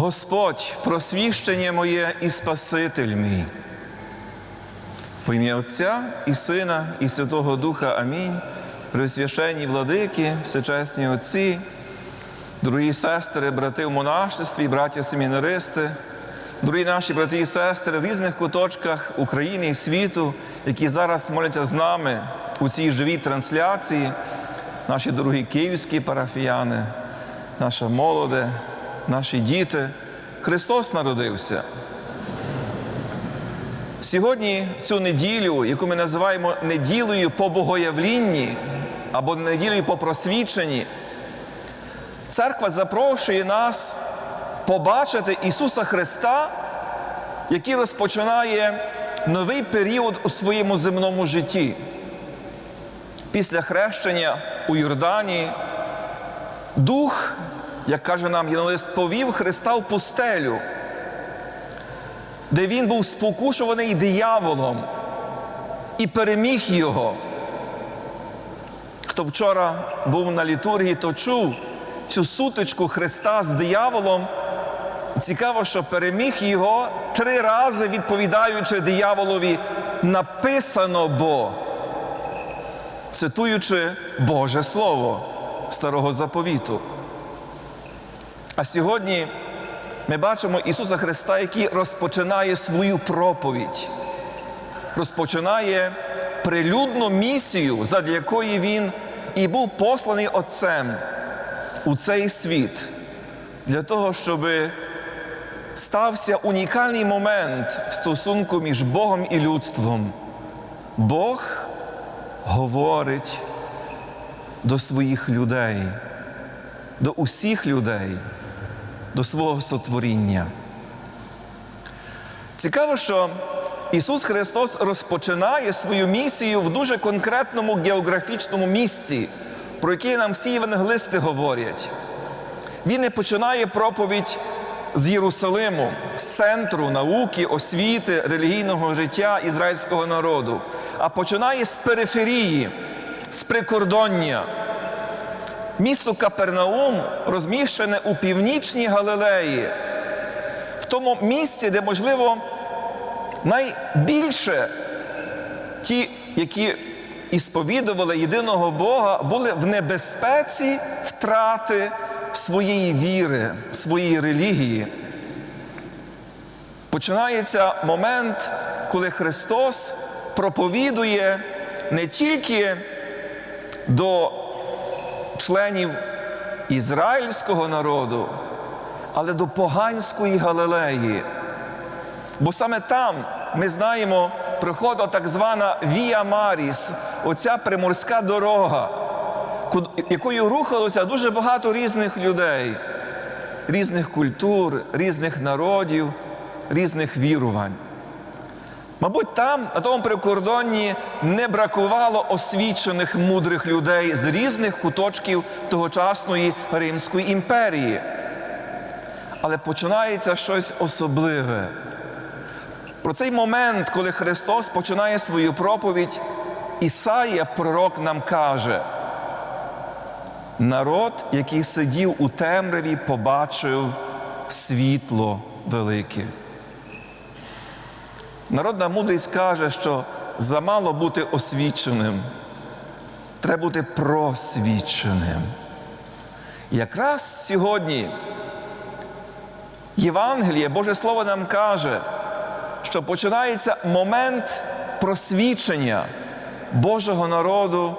Господь, просвіщення моє і Спаситель мій. В ім'я Отця і Сина, і Святого Духа Амінь. Пресвященні владики, всечесні отці, дорогі сестри, брати в монашестві, браття семінаристи, дорогі наші брати і сестри в різних куточках України і світу, які зараз моляться з нами у цій живій трансляції, наші дорогі київські парафіяни, наша молоде, наші діти. Христос народився. Сьогодні, в цю неділю, яку ми називаємо неділею по богоявлінні або неділею по просвіченні, церква запрошує нас побачити Ісуса Христа, який розпочинає новий період у своєму земному житті. Після хрещення у Йорданії Дух, як каже нам Євангелист, повів Христа в пустелю де він був спокушуваний дияволом і переміг його. Хто вчора був на літургії, то чув цю сутичку Христа з дияволом. Цікаво, що переміг його три рази, відповідаючи дияволові, написано бо, цитуючи Боже Слово Старого Заповіту. А сьогодні ми бачимо Ісуса Христа, який розпочинає свою проповідь, розпочинає прилюдну місію, задля якої Він і був посланий Отцем у цей світ, для того, щоб стався унікальний момент в стосунку між Богом і людством. Бог говорить до своїх людей, до усіх людей до свого сотворіння. Цікаво, що Ісус Христос розпочинає свою місію в дуже конкретному географічному місці, про яке нам всі євангелисти говорять. Він не починає проповідь з Єрусалиму, з центру науки, освіти, релігійного життя ізраїльського народу, а починає з периферії, з прикордоння. Місто Капернаум розміщене у північній Галилеї, в тому місці, де, можливо, найбільше ті, які ісповідували єдиного Бога, були в небезпеці втрати своєї віри, своєї релігії. Починається момент, коли Христос проповідує не тільки до членів ізраїльського народу, але до поганської Галилеї. Бо саме там ми знаємо, приходила так звана Віа Маріс, оця приморська дорога, якою рухалося дуже багато різних людей, різних культур, різних народів, різних вірувань. Мабуть, там, на тому прикордонні, не бракувало освічених мудрих людей з різних куточків тогочасної Римської імперії. Але починається щось особливе. Про цей момент, коли Христос починає свою проповідь, Ісаїя, пророк, нам каже: народ, який сидів у темряві, побачив світло велике. Народна мудрість каже, що замало бути освіченим, треба бути просвіченим. Якраз сьогодні Євангеліє, Боже Слово нам каже, що починається момент просвічення Божого народу,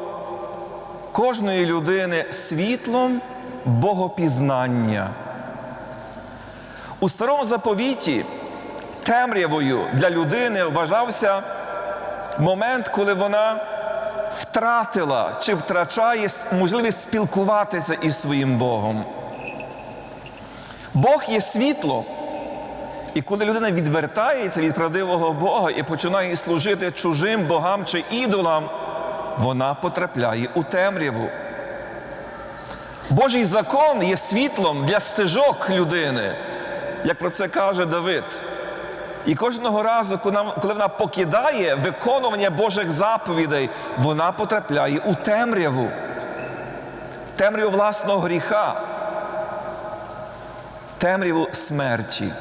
кожної людини світлом богопізнання. У старому заповіті темрявою для людини вважався момент, коли вона втратила чи втрачає можливість спілкуватися із своїм Богом. Бог є світло. І коли людина відвертається від правдивого Бога і починає служити чужим богам чи ідолам, вона потрапляє у темряву. Божий закон є світлом для стежок людини, як про це каже Давид. І кожного разу, коли вона покидає виконування Божих заповідей, вона потрапляє у темряву, темряву власного гріха. темряву смерті.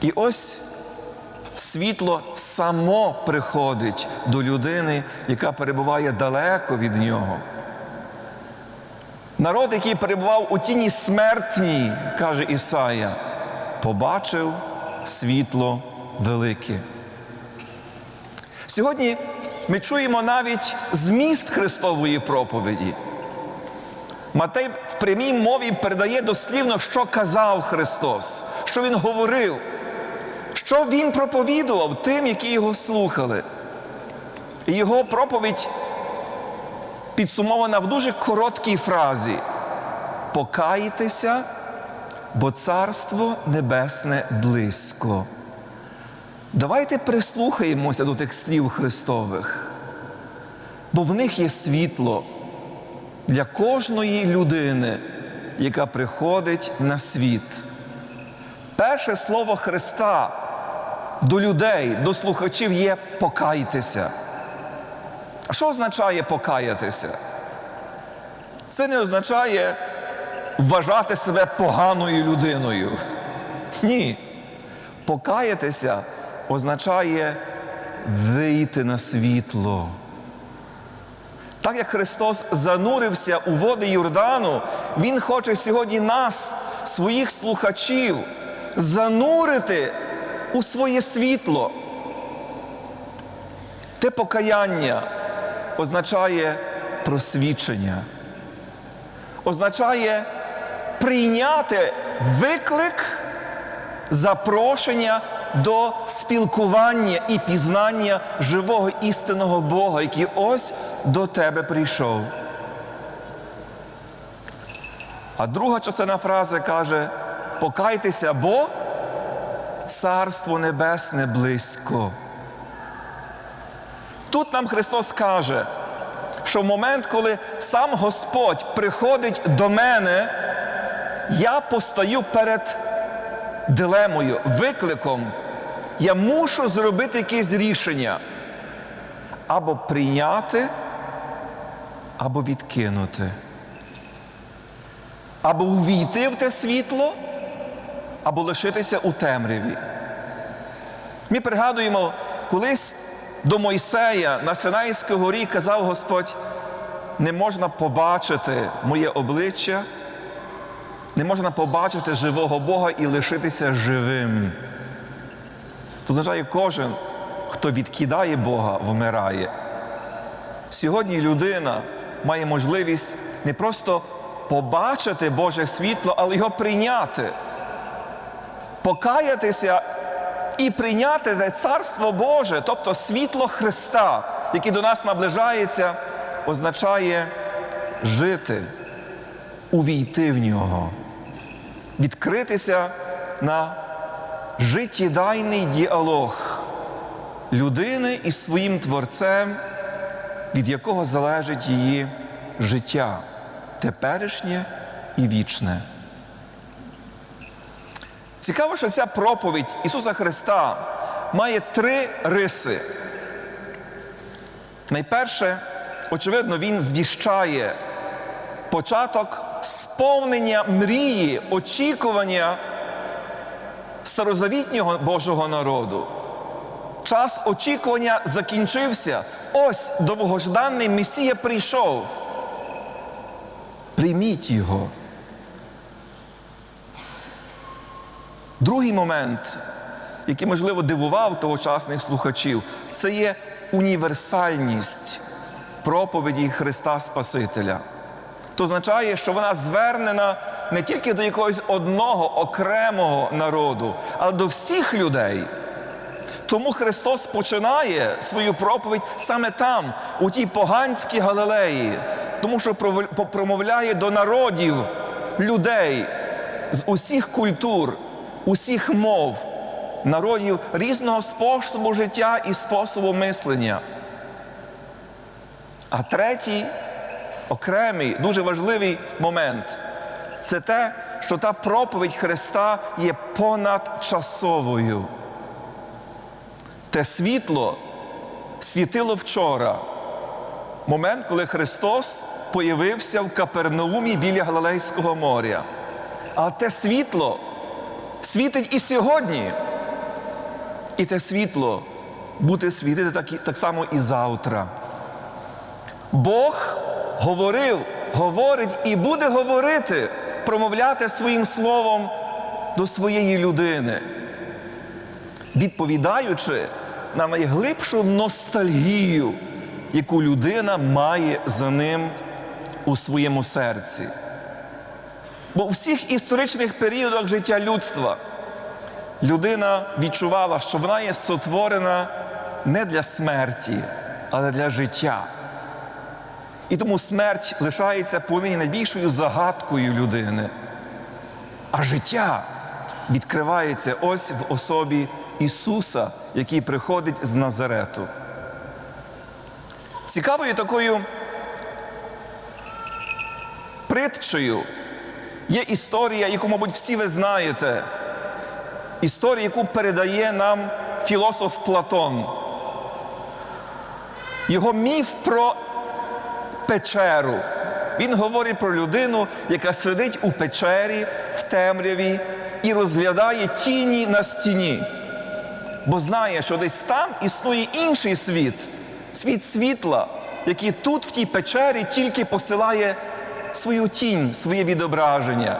І ось світло само приходить до людини, яка перебуває далеко від нього. Народ, який перебував у тіні смертній, каже Ісая, побачив світло велике. Сьогодні ми чуємо навіть зміст Христової проповіді. Матей в прямій мові передає дослівно, що казав Христос, що Він говорив, що Він проповідував тим, які його слухали. І його проповідь підсумована в дуже короткій фразі: Покайтеся, бо Царство Небесне близько. Давайте прислухаємося до тих слів Христових, бо в них є світло для кожної людини, яка приходить на світ. Перше слово Христа до людей, до слухачів є покайтеся. А що означає покаятися? Це не означає вважати себе поганою людиною. Ні. Покаятися означає вийти на світло. Так як Христос занурився у води Йордану, Він хоче сьогодні нас, своїх слухачів, занурити у своє світло. Те покаяння означає просвічення, означає прийняти виклик, запрошення до спілкування і пізнання живого істинного Бога, який ось до тебе прийшов. А друга частина фрази каже: покайтеся, бо Царство Небесне близько. Тут нам Христос каже, що в момент, коли сам Господь приходить до мене, я постаю перед дилемою, викликом. Я мушу зробити якесь рішення або прийняти, або відкинути, або увійти в те світло, або лишитися у темряві. Ми пригадуємо, колись до Мойсея на Синайській горі казав Господь: не можна побачити моє обличчя, не можна побачити живого Бога і лишитися живим. Це означає, кожен, хто відкидає Бога, вмирає. Сьогодні людина має можливість не просто побачити Боже світло, але його прийняти, покаятися і прийняти те Царство Боже, тобто світло Христа, яке до нас наближається, означає жити, увійти в нього, відкритися на життєдайний діалог людини із своїм творцем, від якого залежить її життя, теперішнє і вічне. Цікаво, що ця проповідь Ісуса Христа має три риси. Найперше, очевидно, Він звіщає початок сповнення мрії, очікування старозавітнього Божого народу. Час очікування закінчився. Ось довгожданий Месія прийшов. Прийміть його. Другий момент, який, можливо, дивував тогочасних слухачів, це є універсальність проповіді Христа Спасителя. То означає, що вона звернена не тільки до якогось одного окремого народу, але до всіх людей. Тому Христос починає свою проповідь саме там, у тій поганській Галилеї, тому що промовляє до народів, людей з усіх культур, усіх мов, народів різного способу життя і способу мислення. А третій окремий, дуже важливий момент це те, що та проповідь Христа є понадчасовою. Те світло світило вчора, момент, коли Христос появився в Капернаумі біля Галилейського моря. А те світло світить і сьогодні. І те світло буде світити так, так само і завтра. Бог говорив, говорить і буде говорити, промовляти своїм словом до своєї людини, відповідаючи на найглибшу ностальгію, яку людина має за ним у своєму серці. Бо у всіх історичних періодах життя людства людина відчувала, що вона є сотворена не для смерті, але для життя. І тому смерть лишається понині найбільшою загадкою людини. А життя відкривається ось в особі Ісуса, який приходить з Назарету. Цікавою такою притчею є історія, яку, мабуть, всі ви знаєте. Історія, яку передає нам філософ Платон. Його міф про печеру. Він говорить про людину, яка сидить у печері в темряві і розглядає тіні на стіні. Бо знає, що десь там існує інший світ, світ світла, який тут, в тій печері, тільки посилає свою тінь, своє відображення.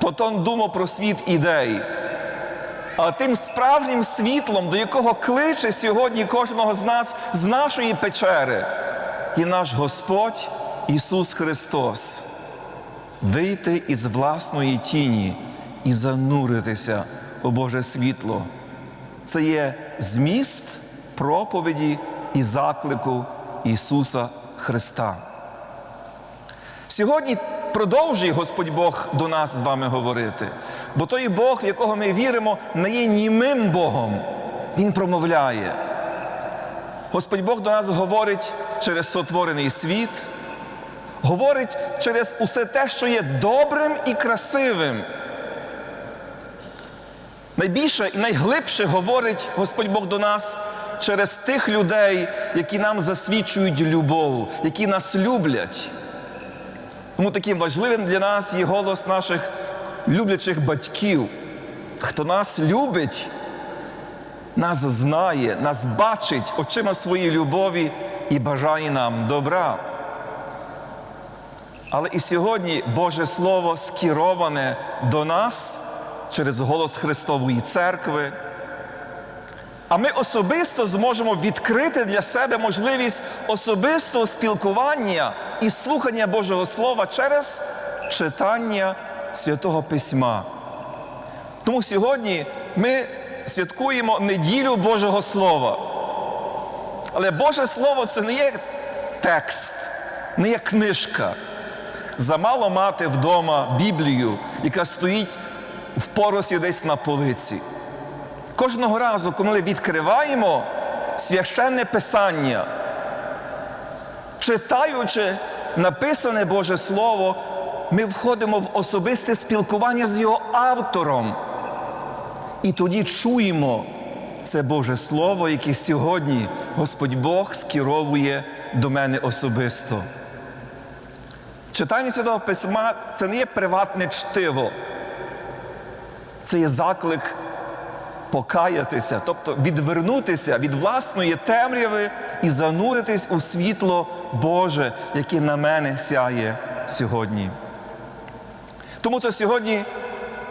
Платон думав про світ ідей. А тим справжнім світлом, до якого кличе сьогодні кожного з нас з нашої печери, є наш Господь Ісус Христос. Вийти із власної тіні і зануритися у Боже світло. Це є зміст проповіді і заклику Ісуса Христа. Сьогодні продовжує Господь Бог до нас з вами говорити, бо той Бог, в якого ми віримо, не є німим Богом. Він промовляє. Господь Бог до нас говорить через сотворений світ, говорить через усе те, що є добрим і красивим. Найбільше і найглибше говорить Господь Бог до нас через тих людей, які нам засвідчують любов, які нас люблять. Тому таким важливим для нас є голос наших люблячих батьків. Хто нас любить, нас знає, нас бачить очима своєї любові і бажає нам добра. Але і сьогодні Боже Слово скероване до нас через голос Христової церкви. А ми особисто зможемо відкрити для себе можливість особистого спілкування і слухання Божого Слова через читання Святого Письма. Тому сьогодні ми святкуємо неділю Божого Слова. Але Боже Слово це не є текст, не є книжка. Замало мати вдома Біблію, яка стоїть в поросі десь на полиці. Кожного разу, коли ми відкриваємо священне писання, читаючи написане Боже Слово, ми входимо в особисте спілкування з його автором. І тоді чуємо це Боже Слово, яке сьогодні Господь Бог скеровує до мене особисто. Читання Святого Письма це не є приватне чтиво, це є заклик покаятися, тобто відвернутися від власної темряви і зануритись у світло Боже, яке на мене сяє сьогодні. Тому то сьогодні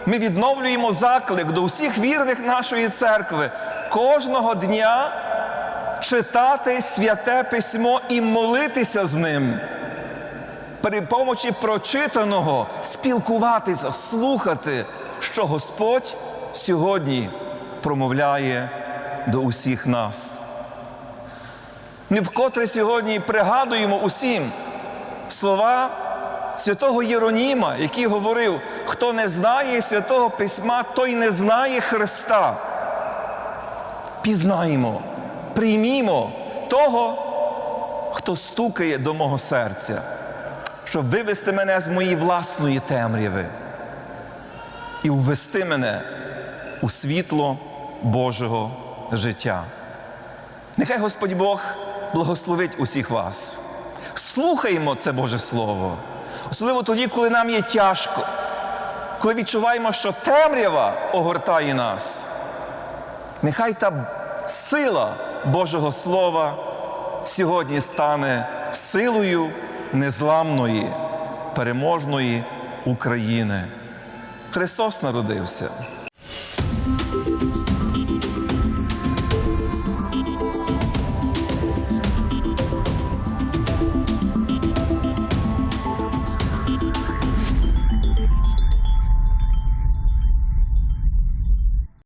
ми відновлюємо заклик до всіх вірних нашої церкви кожного дня читати святе письмо і молитися з ним. При помочі прочитаного спілкуватися, слухати, що Господь сьогодні промовляє до усіх нас. Ми вкотре сьогодні пригадуємо усім слова святого Єроніма, який говорив: хто не знає святого Письма, той не знає Христа. Пізнаємо, приймімо того, хто стукає до мого серця, щоб вивести мене з моєї власної темряви і ввести мене у світло Божого життя. Нехай Господь Бог благословить усіх вас. Слухаймо це Боже Слово, особливо тоді, коли нам є тяжко, коли відчуваємо, що темрява огортає нас, нехай та сила Божого Слова сьогодні стане силою незламної, переможної України. Христос народився.